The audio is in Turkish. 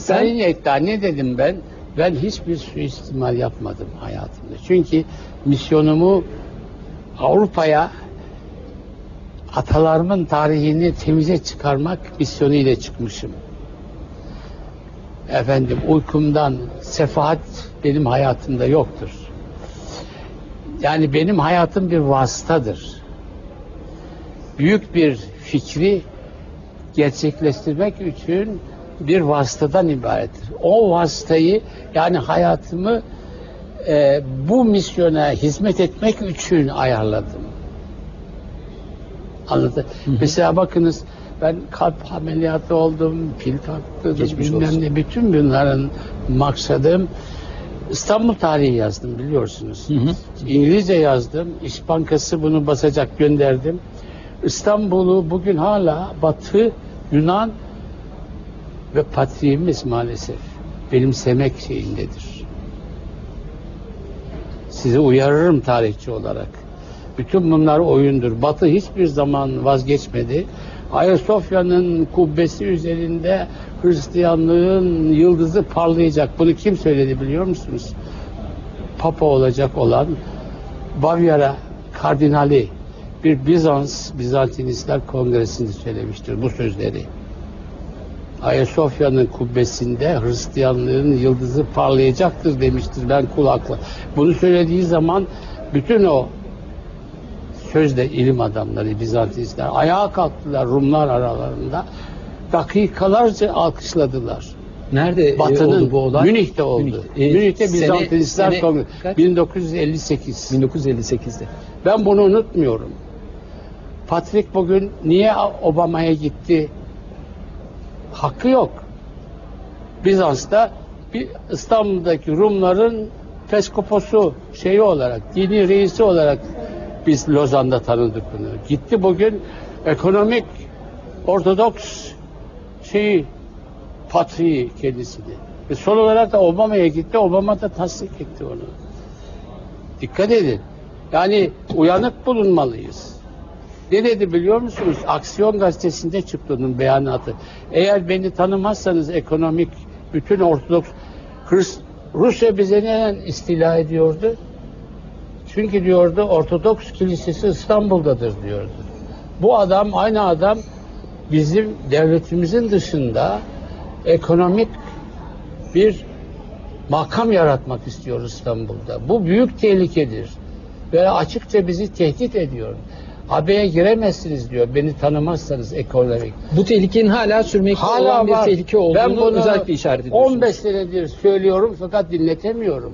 Sayın Yekta ne dedim ben? Ben hiçbir suistimal yapmadım hayatımda. Çünkü misyonumu Avrupa'ya atalarımın tarihini temize çıkarmak misyonu ile çıkmışım. Efendim uykumdan sefahat benim hayatımda yoktur. Yani benim hayatım bir vasıtadır. Büyük bir fikri gerçekleştirmek için bir vasıtadan ibarettir. O vasıtayı yani hayatımı e, bu misyona hizmet etmek için ayarladım. Anladın? Mesela bakınız ben kalp ameliyatı oldum, pil taktım, Geçmiş bilmem olsun. ne. Bütün bunların maksadım İstanbul tarihi yazdım biliyorsunuz. Hı hı. İngilizce yazdım. İş Bankası bunu basacak gönderdim. İstanbul'u bugün hala Batı, Yunan ve patriğimiz maalesef benimsemek şeyindedir. Sizi uyarırım tarihçi olarak. Bütün bunlar oyundur. Batı hiçbir zaman vazgeçmedi. Ayasofya'nın kubbesi üzerinde Hristiyanlığın yıldızı parlayacak. Bunu kim söyledi biliyor musunuz? Papa olacak olan Bavyera kardinali bir Bizans, Bizantinistler Kongresi'nde söylemiştir bu sözleri. Ayasofya'nın kubbesinde Hristiyanlığın yıldızı parlayacaktır demiştir ben kulakla. Bunu söylediği zaman bütün o sözde ilim adamları, Bizantinistler ayağa kalktılar Rumlar aralarında. Dakikalarca alkışladılar. Nerede e, Batı'nın oldu bu olay? Münih'te oldu. E, Münih'te Bizantinistler sene Kongresi kaç? 1958. 1958'de. Ben bunu unutmuyorum. Patrick bugün niye Obama'ya gitti? Hakkı yok. Bizans'ta bir İstanbul'daki Rumların peskoposu şeyi olarak, dini reisi olarak biz Lozan'da tanıdık bunu. Gitti bugün ekonomik Ortodoks şeyi patriği kendisini. Ve son olarak da Obama'ya gitti. Obama da tasdik etti onu. Dikkat edin. Yani uyanık bulunmalıyız. Ne dedi biliyor musunuz? Aksiyon gazetesinde çıktı onun beyanatı. Eğer beni tanımazsanız ekonomik bütün Ortodoks Hrist, Rusya bize neden istila ediyordu? Çünkü diyordu Ortodoks Kilisesi İstanbul'dadır diyordu. Bu adam aynı adam bizim devletimizin dışında ekonomik bir makam yaratmak istiyor İstanbul'da. Bu büyük tehlikedir. Ve açıkça bizi tehdit ediyor. AB'ye giremezsiniz diyor. Beni tanımazsanız ekonomik. Bu tehlikenin hala sürmekte olan bir var. tehlike olduğunu Ben bunu özellikle işaret ediyorsunuz. 15 senedir söylüyorum fakat dinletemiyorum.